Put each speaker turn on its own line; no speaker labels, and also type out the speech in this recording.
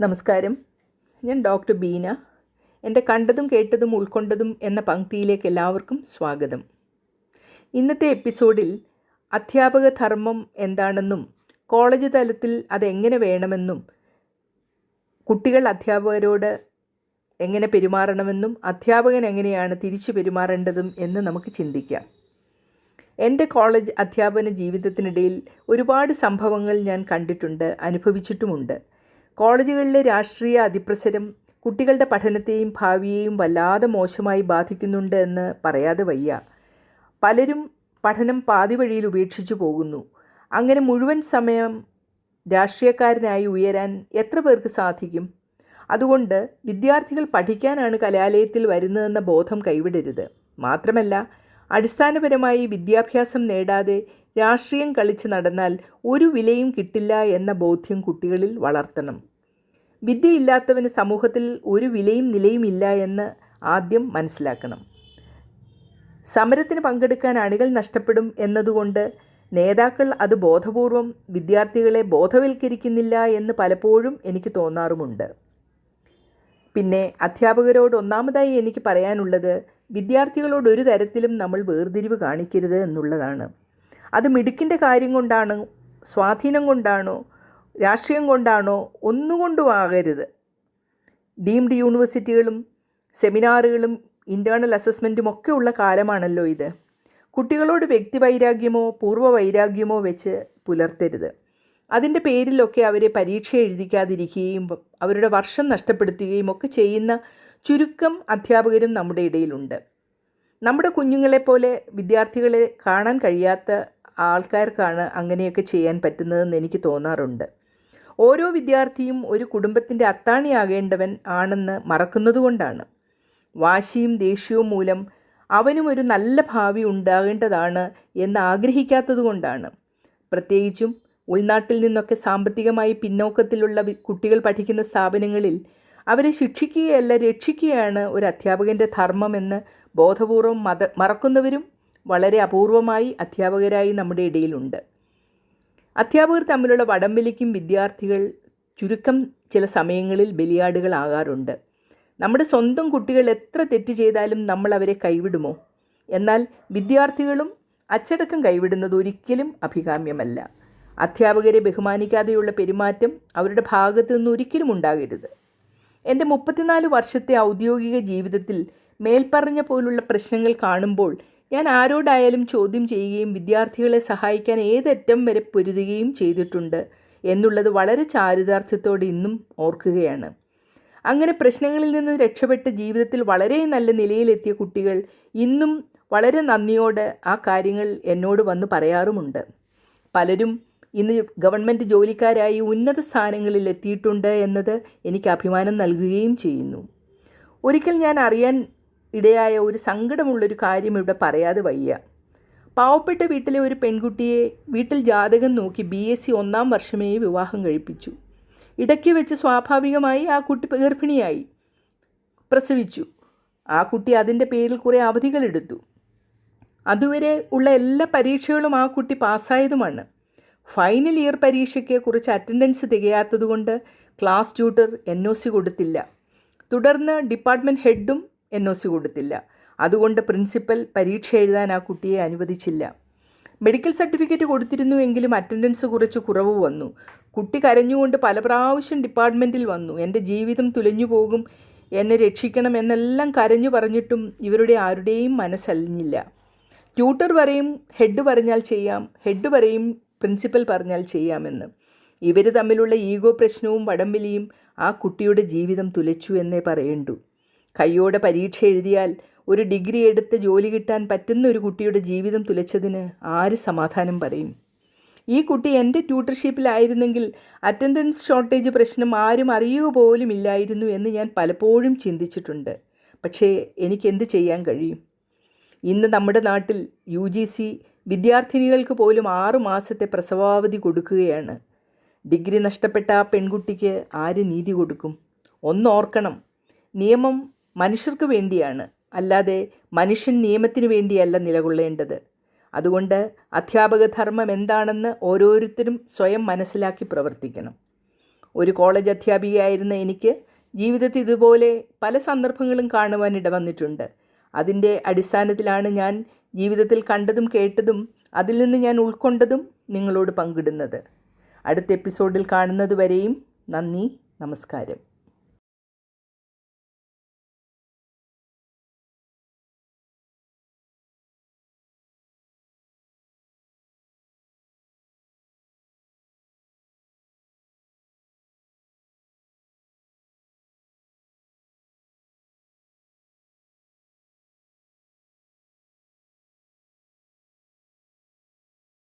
നമസ്കാരം. ഞാൻ ഡോക്ടർ ബീന. എന്റെ കണ്ടതും കേട്ടതും ഉൾക്കൊണ്ടതും എന്ന പങ്ക്തിയിലേക്ക് എല്ലാവർക്കും സ്വാഗതം. ഇന്നത്തെ എപ്പിസോഡിൽ അധ്യാപക ധർമ്മം എന്താണെന്നും കോളേജ് തലത്തിൽ അതെങ്ങനെ വേണമെന്നും കുട്ടികൾ അധ്യാപകരോട് എങ്ങനെ പെരുമാറണമെന്നും അധ്യാപകൻ എങ്ങനെയാണ് തിരിച്ചു പെരുമാറേണ്ടതും എന്ന് നമുക്ക് ചിന്തിക്കാം. എന്റെ കോളേജ് അധ്യാപന ജീവിതത്തിനിടയിൽ ഒരുപാട് സംഭവങ്ങൾ ഞാൻ കണ്ടിട്ടുണ്ട് അനുഭവിച്ചിട്ടുമുണ്ട്. കോളേജുകളിലെ രാഷ്ട്രീയ അതിപ്രസരം കുട്ടികളുടെ പഠനത്തെയും ഭാവിയെയും വല്ലാതെ മോശമായി ബാധിക്കുന്നുണ്ട് എന്ന് പറയാതെ വയ്യ. പലരും പഠനം പാതി വഴിയിൽ ഉപേക്ഷിച്ചു പോകുന്നു. അങ്ങനെ മുഴുവൻ സമയം രാഷ്ട്രീയക്കാരനായി ഉയരാൻ എത്ര പേർക്ക് സാധിക്കും? അതുകൊണ്ട് വിദ്യാർത്ഥികൾ പഠിക്കാനാണ് കലാലയത്തിൽ വരുന്നതെന്ന ബോധം കൈവിടരുത്. മാത്രമല്ല അടിസ്ഥാനപരമായി വിദ്യാഭ്യാസം നേടാതെ രാഷ്ട്രീയം കളിച്ച് നടന്നാൽ ഒരു വിലയും കിട്ടില്ല എന്ന ബോധ്യം കുട്ടികളിൽ വളർത്തണം. വിദ്യയില്ലാത്തവന് സമൂഹത്തിൽ ഒരു വിലയും നിലയും ഇല്ല എന്ന് ആദ്യം മനസ്സിലാക്കണം. സമരത്തിന് പങ്കെടുക്കാൻ അണികൾ നഷ്ടപ്പെടും എന്നതുകൊണ്ട് നേതാക്കൾ അത് ബോധപൂർവം വിദ്യാർത്ഥികളെ ബോധവൽക്കരിക്കുന്നില്ല എന്ന് പലപ്പോഴും എനിക്ക് തോന്നാറുമുണ്ട്. പിന്നെ അധ്യാപകരോട് ഒന്നാമതായി എനിക്ക് പറയാനുള്ളത് വിദ്യാർത്ഥികളോട് ഒരു തരത്തിലും നമ്മൾ വേർതിരിവ് കാണിക്കരുത് എന്നുള്ളതാണ്. അത് മിടുക്കിന്റെ കാര്യം കൊണ്ടാണോ സ്വാധീനം കൊണ്ടാണോ രാഷ്ട്രീയം കൊണ്ടാണോ ഒന്നുകൊണ്ടും ആകരുത് ഡീംഡ് യൂണിവേഴ്സിറ്റികളും സെമിനാറുകളും ഇന്റേണൽ അസസ്മെന്റും ഒക്കെ ഉള്ള കാലമാണല്ലോ ഇത്. കുട്ടികളോട് വ്യക്തിവൈരാഗ്യമോ പൂർവ വൈരാഗ്യമോ വെച്ച് പുലർത്തരുത്. അതിന്റെ പേരിലൊക്കെ അവരെ പരീക്ഷ എഴുതിക്കാതിരിക്കുകയും അവരുടെ വർഷം നഷ്ടപ്പെടുത്തുകയും ഒക്കെ ചെയ്യുന്ന ചുരുക്കം അധ്യാപകരും നമ്മുടെ ഇടയിലുണ്ട്. നമ്മുടെ കുഞ്ഞുങ്ങളെപ്പോലെ വിദ്യാർത്ഥികളെ കാണാൻ കഴിയാത്ത ആൾക്കാർക്കാണ് അങ്ങനെയൊക്കെ ചെയ്യാൻ പറ്റുന്നതെന്ന് എനിക്ക് തോന്നാറുണ്ട്. ഓരോ വിദ്യാർത്ഥിയും ഒരു കുടുംബത്തിന്റെ അത്താണിയാകേണ്ടവൻ ആണെന്ന് മറക്കുന്നതുകൊണ്ടാണ്. വാശിയും ദേഷ്യവും മൂലം അവനും ഒരു നല്ല ഭാവി ഉണ്ടാകേണ്ടതാണ് എന്ന് ആഗ്രഹിക്കാത്തതുകൊണ്ടാണ്. പ്രത്യേകിച്ചും ഉൾനാട്ടിൽ നിന്നൊക്കെ സാമ്പത്തികമായി പിന്നോക്കത്തിലുള്ള കുട്ടികൾ പഠിക്കുന്ന സ്ഥാപനങ്ങളിൽ അവരെ ശിക്ഷിക്കുകയല്ല രക്ഷിക്കുകയാണ് ഒരു അധ്യാപകന്റെ ധർമ്മമെന്ന് ബോധപൂർവം മത മറക്കുന്നവരും വളരെ അപൂർവമായി അധ്യാപകരായി നമ്മുടെ ഇടയിലുണ്ട്. അധ്യാപകർ തമ്മിലുള്ള വടംവലിക്കും വിദ്യാർത്ഥികൾ ചുരുക്കം ചില സമയങ്ങളിൽ ബലിയാടുകളാകാറുണ്ട്. നമ്മുടെ സ്വന്തം കുട്ടികൾ എത്ര തെറ്റ് ചെയ്താലും നമ്മൾ അവരെ കൈവിടുമോ? എന്നാൽ വിദ്യാർത്ഥികളും അച്ചടക്കം കൈവിടുന്നത് ഒരിക്കലും അഭികാമ്യമല്ല. അധ്യാപകരെ ബഹുമാനിക്കാതെയുള്ള പെരുമാറ്റം അവരുടെ ഭാഗത്തു നിന്ന് ഒരിക്കലും ഉണ്ടാകരുത്. എന്റെ മുപ്പത്തിനാല് വർഷത്തെ ഔദ്യോഗിക ജീവിതത്തിൽ മേൽപ്പറഞ്ഞ പോലുള്ള പ്രശ്നങ്ങൾ കാണുമ്പോൾ ഞാൻ ആരോടായാലും ചോദ്യം ചെയ്യുകയും വിദ്യാർത്ഥികളെ സഹായിക്കാൻ ഏതറ്റം വരെ പൊരുതുകയും ചെയ്തിട്ടുണ്ട് എന്നുള്ളത് വളരെ ചാരിതാർത്ഥ്യത്തോടെ ഇന്നും ഓർക്കുകയാണ്. അങ്ങനെ പ്രശ്നങ്ങളിൽ നിന്ന് രക്ഷപ്പെട്ട് ജീവിതത്തിൽ വളരെ നല്ല നിലയിലെത്തിയ കുട്ടികൾ ഇന്നും വളരെ നന്ദിയോടെ ആ കാര്യങ്ങൾ എന്നോട് വന്ന് പറയാറുമുണ്ട്. പലരും ഇന്ന് ഗവൺമെന്റ് ജോലിക്കാരായി ഉന്നത സ്ഥാനങ്ങളിൽ എത്തിയിട്ടുണ്ട് എന്നത് എനിക്ക് അഭിമാനം നൽകുകയും ചെയ്യുന്നു. ഒരിക്കൽ ഞാൻ അറിയാൻ ഇടയായ ഒരു സങ്കടമുള്ളൊരു കാര്യം ഇവിടെ പറയാതെ വയ്യ. പാവപ്പെട്ട വീട്ടിലെ ഒരു പെൺകുട്ടിയെ വീട്ടിൽ ജാതകം നോക്കി ബി. എസ്. സി ഒന്നാം വർഷമേ വിവാഹം കഴിപ്പിച്ചു. ഇടയ്ക്ക് വെച്ച് സ്വാഭാവികമായി ആ കുട്ടി ഗർഭിണിയായി. പ്രസവിച്ചു. ആ കുട്ടി അതിന്റെ പേരിൽ കുറേ അവധികളെടുത്തു അതുവരെ ഉള്ള എല്ലാ പരീക്ഷകളും ആ കുട്ടി പാസ്സായതുമാണ്. ഫൈനൽ ഇയർ പരീക്ഷയ്ക്ക് കുറച്ച് attendance തികയാത്തതുകൊണ്ട് class tutor N O C കൊടുത്തില്ല. തുടർന്ന് ഡിപ്പാർട്ട്മെന്റ് ഹെഡും എൻ ഒ സി കൊടുത്തില്ല. അതുകൊണ്ട് പ്രിൻസിപ്പൽ പരീക്ഷ എഴുതാൻ ആ കുട്ടിയെ അനുവദിച്ചില്ല. മെഡിക്കൽ സർട്ടിഫിക്കറ്റ് കൊടുത്തിരുന്നുവെങ്കിലും അറ്റൻഡൻസ് കുറച്ച് കുറവ് വന്നു. കുട്ടി കരഞ്ഞുകൊണ്ട് പല പ്രാവശ്യം ഡിപ്പാർട്ട്മെന്റിൽ വന്നു. എന്റെ ജീവിതം തുലഞ്ഞു പോകും. എന്നെ രക്ഷിക്കണം എന്നെല്ലാം കരഞ്ഞു പറഞ്ഞിട്ടും ഇവരുടെ ആരുടെയും മനസ്സലിഞ്ഞില്ല. ട്യൂട്ടർ വരെയും ഹെഡ് പറഞ്ഞാൽ ചെയ്യാം. ഹെഡ് വരെയും പ്രിൻസിപ്പൽ പറഞ്ഞാൽ ചെയ്യാമെന്ന്. ഇവർ തമ്മിലുള്ള ഈഗോ പ്രശ്നവും വടംവലിയും ആ കുട്ടിയുടെ ജീവിതം തുലച്ചു എന്നേ പറയണ്ടു. കയ്യോടെ പരീക്ഷ എഴുതിയാൽ ഒരു ഡിഗ്രി എടുത്ത് ജോലി കിട്ടാൻ പറ്റുന്ന ഒരു കുട്ടിയുടെ ജീവിതം തുലച്ചതിന് ആര് സമാധാനം പറയും? ഈ കുട്ടി എന്റെ ട്യൂട്ടർഷിപ്പിലായിരുന്നെങ്കിൽ അറ്റൻഡൻസ് ഷോർട്ടേജ് പ്രശ്നം ആരും അറിയുക പോലും ഇല്ലായിരുന്നു എന്ന് ഞാൻ പലപ്പോഴും ചിന്തിച്ചിട്ടുണ്ട്. പക്ഷേ എനിക്കെന്ത് ചെയ്യാൻ കഴിയും? ഇന്ന് നമ്മുടെ നാട്ടിൽ യു ജി സി വിദ്യാർത്ഥിനികൾക്ക് പോലും ആറു മാസത്തെ പ്രസവാവധി കൊടുക്കുകയാണ്. ഡിഗ്രി നഷ്ടപ്പെട്ട ആ പെൺകുട്ടിക്ക് ആര് നീതി കൊടുക്കും? ഒന്നോർക്കണം. നിയമം മനുഷ്യർക്ക് വേണ്ടിയാണ് അല്ലാതെ മനുഷ്യൻ നിയമത്തിന് വേണ്ടിയല്ല നിലകൊള്ളേണ്ടത്. അതുകൊണ്ട് അധ്യാപക ധർമ്മം എന്താണെന്ന് ഓരോരുത്തരും സ്വയം മനസ്സിലാക്കി പ്രവർത്തിക്കണം. ഒരു കോളേജ് അധ്യാപികയായിരുന്ന എനിക്ക് ജീവിതത്തിൽ ഇതുപോലെ പല സന്ദർഭങ്ങളും കാണുവാൻ ഇടവന്നിട്ടുണ്ട് അതിന്റെ അടിസ്ഥാനത്തിലാണ് ഞാൻ ജീവിതത്തിൽ കണ്ടതും കേട്ടതും അതിൽ നിന്ന് ഞാൻ ഉൾക്കൊണ്ടതും നിങ്ങളോട് പങ്കിടുന്നത്. അടുത്ത എപ്പിസോഡിൽ കാണുന്നത് വരെയും നന്ദി നമസ്കാരം.